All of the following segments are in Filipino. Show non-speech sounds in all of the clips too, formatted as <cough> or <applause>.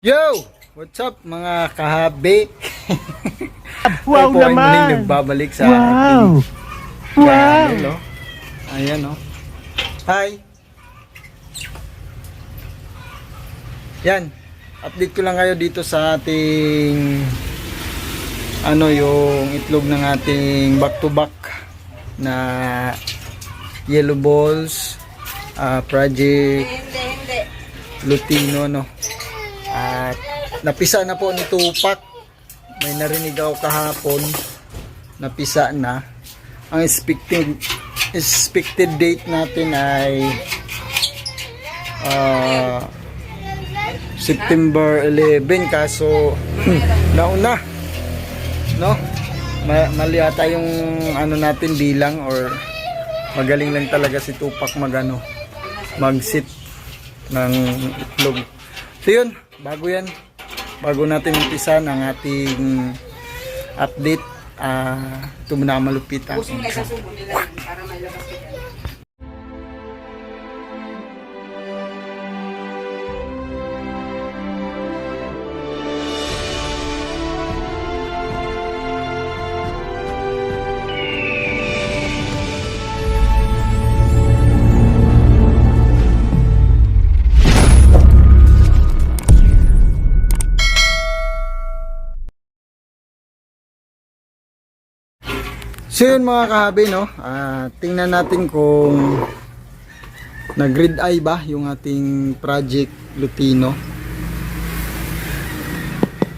Yo! What's up mga kahabi? <laughs> Wow po ay muling naman! nagbabalik sa Wow! ating Wow! channel, oh. Ayan, oh. Hi! Yan. Update ko lang kayo dito sa ating ano yung itlog ng ating back to back na yellow balls ah, project Lutino no at napisa na po ni Tupac. May narinig ako kahapon. Napisa na. Ang expected expected date natin ay ah, September 11 kaso nauna. No? Ma- mali ata yung ano natin bilang or magaling lang talaga si Tupac magano mag-sit ng itlog so yun. Bago yan. Bago natin umpisa ng ating update ah ito ang malupit ang So yun mga kahabi no, ah, tingnan natin kung nag-red eye ba yung ating project Lutino.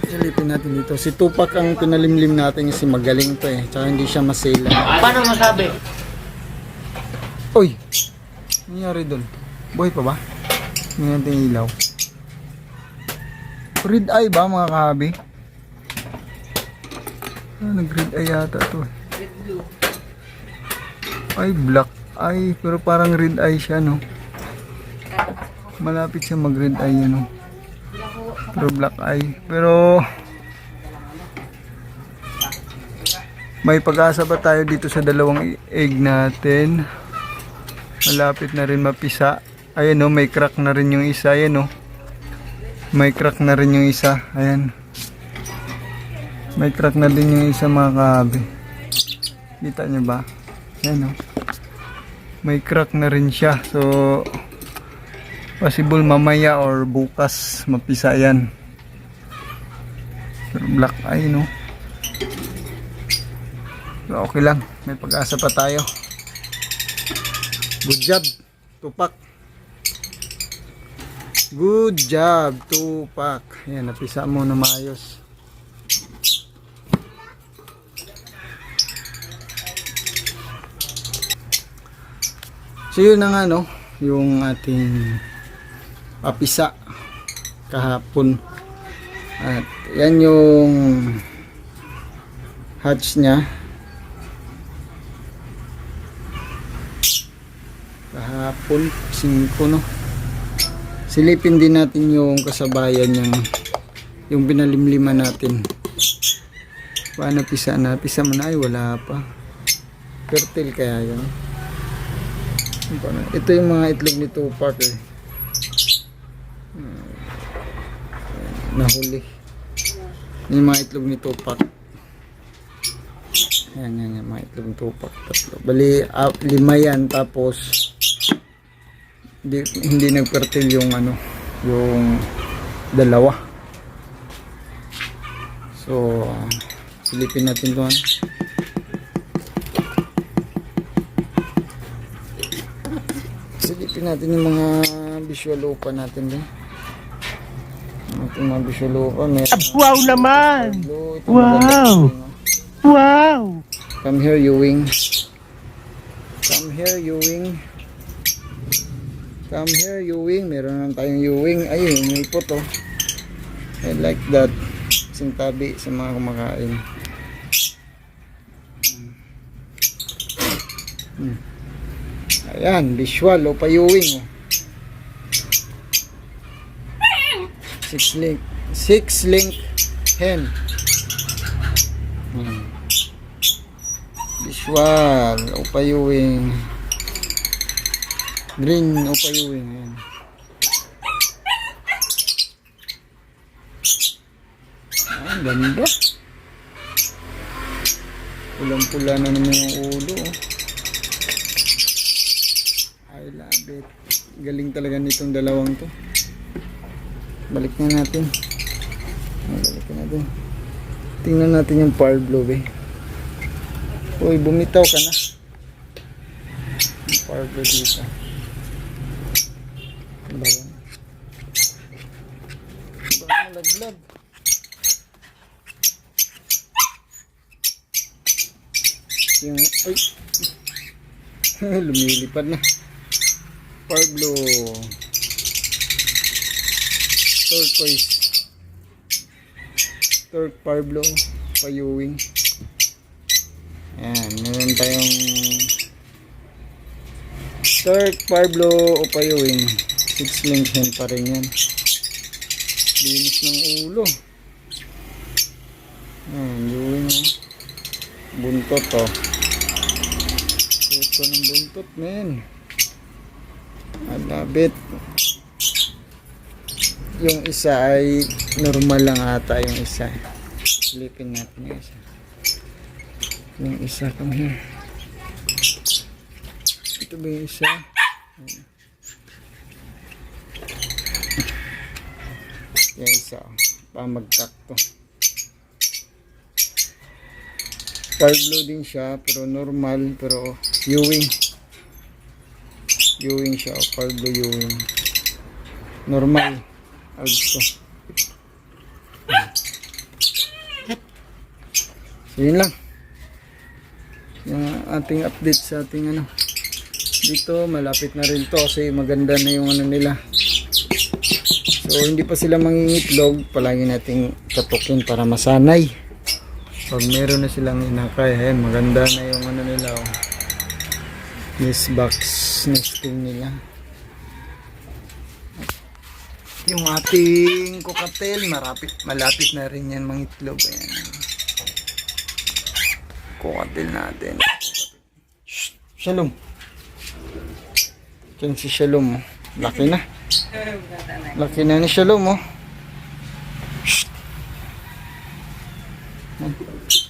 Silipin natin dito. Si Tupac ang pinalimlim natin kasi magaling to eh. Tsaka hindi siya masela. Paano masabi? Uy! Nangyari doon? Buhay pa ba? Hindi natin ilaw. Red eye ba mga kahabi? Ah, nag-red eye yata to eh. Ay, black eye. Pero parang red eye siya, no? Malapit siya mag-red eye, ano? Pero black eye. Pero... May pag-asa pa tayo dito sa dalawang egg natin. Malapit na rin mapisa. Ayan, no? May crack na rin yung isa. Ayan, no? May crack na rin yung isa. Ayan. May crack na din yung isa mga kahabi. Kita nyo ba? Yan o. May crack na rin siya. So, possible mamaya or bukas mapisa yan. Pero black eye no. So, okay lang. May pag-asa pa tayo. Good job, Tupak. Good job, Tupak. Yan, napisa mo na maayos. So yun na nga no, yung ating papisa kahapon. At yan yung hatch niya. Kahapon, 5 no. Silipin din natin yung kasabayan niyang yung binalimliman natin. Paano pisa na? Pisa mo na ay wala pa. Fertile kaya yan. Ito yung mga itlog ni Tupac eh. Hmm. Nahuli. Yung mga itlog ni Tupac. Yan, yan, yan. Mga itlog ni Tupac. Tatlo. Bali, ah, lima yan. Tapos, hindi, hindi nagpertil yung ano, yung dalawa. So, silipin natin doon. Silipin natin yung mga visual upa natin din. Ating mga visual upa. May Wow naman! Ito Wow! ito? Wow! Come here, Ewing. Come here, Ewing. Come here, Ewing. Meron naman tayong Ewing. Ayun, may ipot, oh. I like that. Kasing tabi sa mga kumakain. Hmm. Ayan, visual, o payuwing. Six link. Six link hen. Hmm. Visual, upayuwing. Green upayuwing. Ayan. Ang ganda. Pulang-pula na naman yung ulo. oh. Galing talaga nitong dalawang to. Balik na natin. Ah, Balik na natin. Tingnan natin yung power blow eh. Uy, bumitaw ka na. Power blow dito. Ano ba yan? Ba, malaglag. Yung, ay, <laughs> lumilipad na. Parblo. Turquoise. Turk Parblo. Payuwing. Ayan, meron tayong Turk Parblo o Payuwing. 6 link hand pa rin yan. Linis ng ulo. Ayan, Ewing oh. Buntot oh. Suot ko ng buntot, men. I love it. Yung isa ay normal lang ata yung isa. Silipin natin yung isa. Yung isa, come here. Ito ba yung isa? Yung isa, oh. pamagkak to. Star blue din siya, pero normal, pero Ewing. Ewing siya, Star blue Ewing. Normal. Also. So, yun lang. Yung ating update sa ating ano. Dito, malapit na rin to kasi maganda na yung ano nila. So, hindi pa sila mangingitlog. Palagi nating katukin para masanay. Pag meron na silang inakay, ayan, maganda na yung ano nila, oh. Nest box nesting nila. Yung ating kukatel, marapit, malapit na rin yan mga itlog. Ayan. Kukatel natin. Shh, Shalom. Diyan si Shalom. Laki na. Laki na ni Shalom, oh.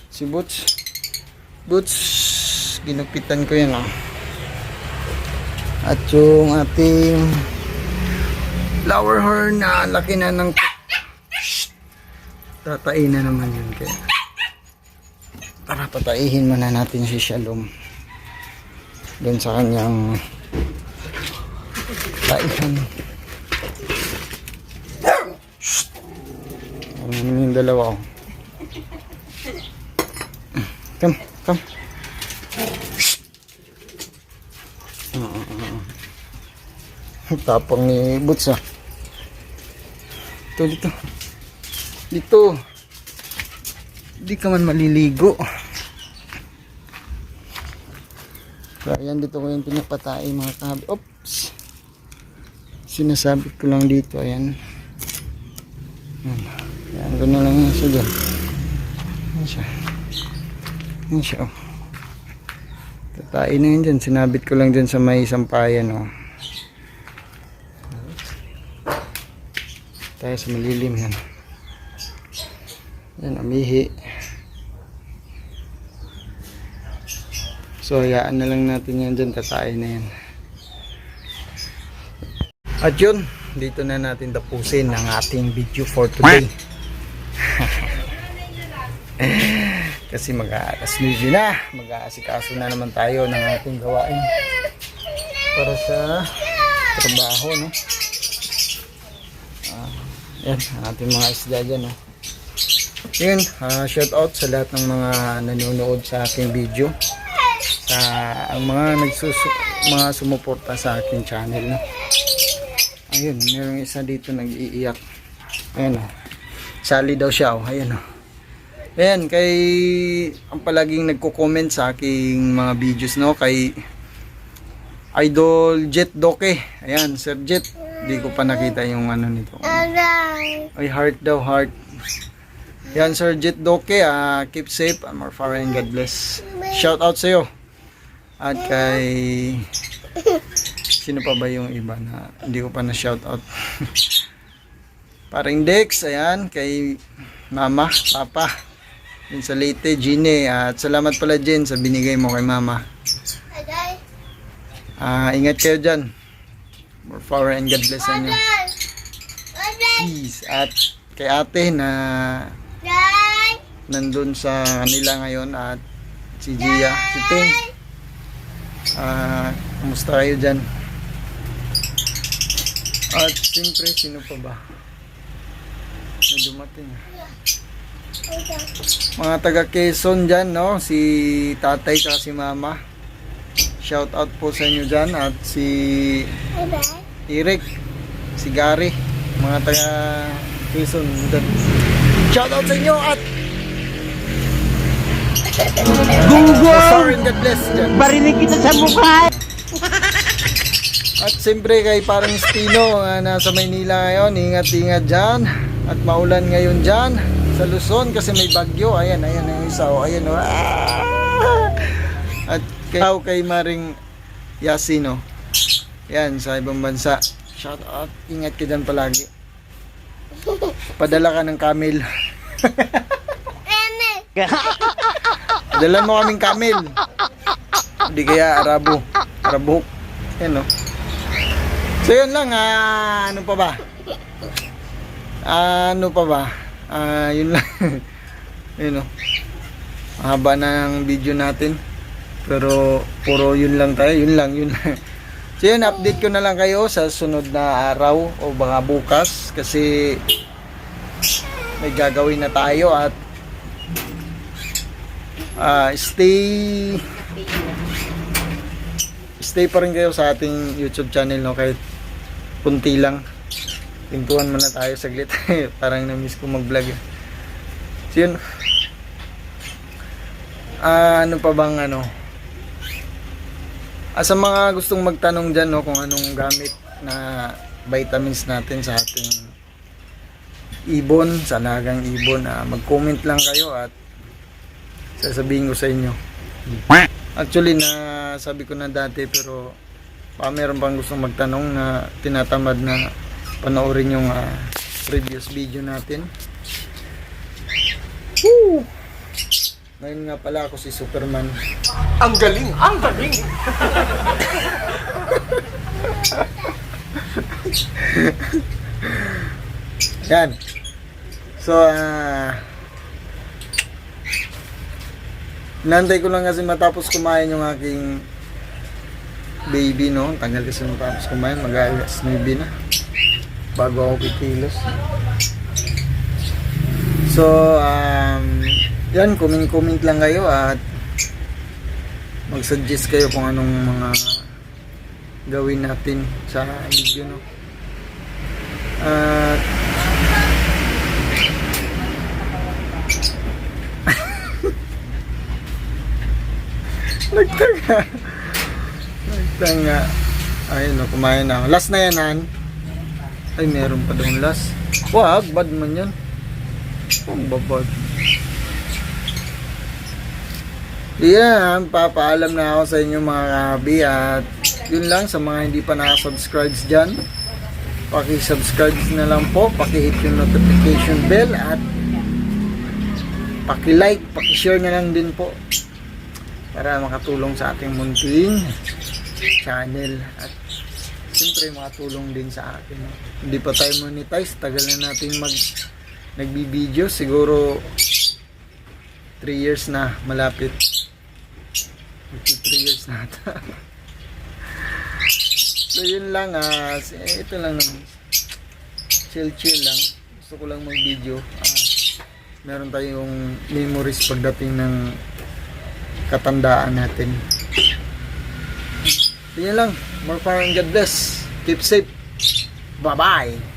Si Boots. Boots. Ginupitan ko yan ah. At yung ating flower horn na laki na ng Shh. tatain na naman yun kaya para pataihin muna natin si Shalom doon sa kanyang taihan ano yung dalawa oh. Come, come. Tapang ni Boots ah. Dito, dito. Dito. Hindi ka man maliligo. So, ayan dito ko yung pinapatay mga kahabi. Oops. Sinasabit ko lang dito. Ayan. Ayan. Ayan, gano'n lang yan siya dyan. Ayan siya. Ayan siya, oh. Tatain na yun dyan. Sinabit ko lang dyan sa may sampayan, oh. Tayo sa malilim yan. Yan, amihi. So, hayaan na lang natin yan dyan. Tatain na yan. At yun, dito na natin tapusin ang ating video for today. <laughs> Kasi mag-aalas 9 na. Mag-aasikaso na naman tayo ng ating gawain. Para sa trabaho, no? Ah, yan, ang ating mga isda dyan, no? Yun, ah, shout out sa lahat ng mga nanonood sa aking video. Sa ang mga nagsusu mga sumuporta sa aking channel, no? Ayun, mayroong isa dito nag-iiyak. Ayun, oh. Sali daw siya, oh. Ayun, oh. Ayan, kay ang palaging nagko-comment sa aking mga videos no kay Idol Jet Doke. Ayan, Sir Jet. Di ko pa nakita yung ano nito. Ay, heart daw, heart. Yan, Sir Jet Doke. ah, keep safe and more far and God bless. Shout out sa iyo. At kay sino pa ba yung iba na hindi ko pa na shout out. <laughs> Paring Dex, ayan, kay mama, papa. Yun sa Leyte, Gine. At salamat pala Jen sa binigay mo kay mama. Ah, ingat kayo dyan. More power and God bless sa inyo. Peace. At kay ate na nandun sa kanila ngayon at si Gia, si Ting. Ah, kumusta kayo dyan? At siyempre, sino pa ba? May dumating. Mga taga Quezon dyan, no? Si tatay at si mama. Shout out po sa inyo dyan. At si Eric, si Gary, mga taga Quezon dyan. Shout out sa inyo at Gunggong! sorry God bless dyan. Barinig kita sa mukha! At siyempre kay parang Stino na nasa Maynila ngayon, ingat-ingat dyan. At maulan ngayon dyan sa Luzon kasi may bagyo. Ayan, ayan ang isa. Oh, ayan, oh. Ah! At kay, kay Maring Yasino. Yan, sa ibang bansa. Shout out. Ingat ka dyan palagi. <laughs> Padala ka ng camel. <laughs> Padala mo kaming camel. Hindi kaya Arabo. Arabo. Yan, no? So yun lang, ah, ano pa ba? Ah, ano pa ba? Ah, yun lang. <laughs> yun oh. Haba ng video natin. Pero puro yun lang tayo, yun lang, yun lang. <laughs> So yun, update ko na lang kayo sa sunod na araw o baka bukas kasi may gagawin na tayo at ah, stay stay pa rin kayo sa ating YouTube channel no kahit punti lang pintuan muna tayo saglit. <laughs> Parang na-miss ko mag-vlog. So yun. Ah, ano pa bang ano? Ah, sa mga gustong magtanong dyan no kung anong gamit na vitamins natin sa ating ibon sa lagang ibon ah, mag-comment lang kayo at sasabihin ko sa inyo. Actually, na sabi ko na dati pero pa meron pang gustong magtanong na tinatamad na panoorin yung ah, previous video natin. Woo! Ngayon nga pala ako si Superman. Ang galing! Ang galing! Yan. So, ah... Nantay ko lang kasi matapos kumain yung aking baby, no? Tagal kasi matapos kumain, mag-alas 9 na. Bago ako kikilos. So, um, yan, comment-comment lang kayo at mag-suggest kayo kung anong mga gawin natin sa video, no? At <laughs> Nagtanga. Nagtanga. Ayun no, kumain na. Last na yan, Han. Ay, meron pa daw last. Wag, bad man yan. Ang babad. Yan, papaalam na ako sa inyo mga kabi at yun lang sa mga hindi pa nakasubscribe dyan. Paki-subscribe na lang po, paki-hit yung notification bell at paki-like, paki-share na lang din po para makatulong sa ating munting channel at siyempre makatulong din sa akin hindi pa tayo monetize. Tagal na natin mag nagbibideo. Siguro 3 years na malapit. 3 years na ata. <laughs> So yun lang ah. Ito lang naman. Chill chill lang. Gusto ko lang mag video ah, meron tayong memories pagdating ng katandaan natin. Yun lang. More power and God bless. Keep safe. Bye-bye.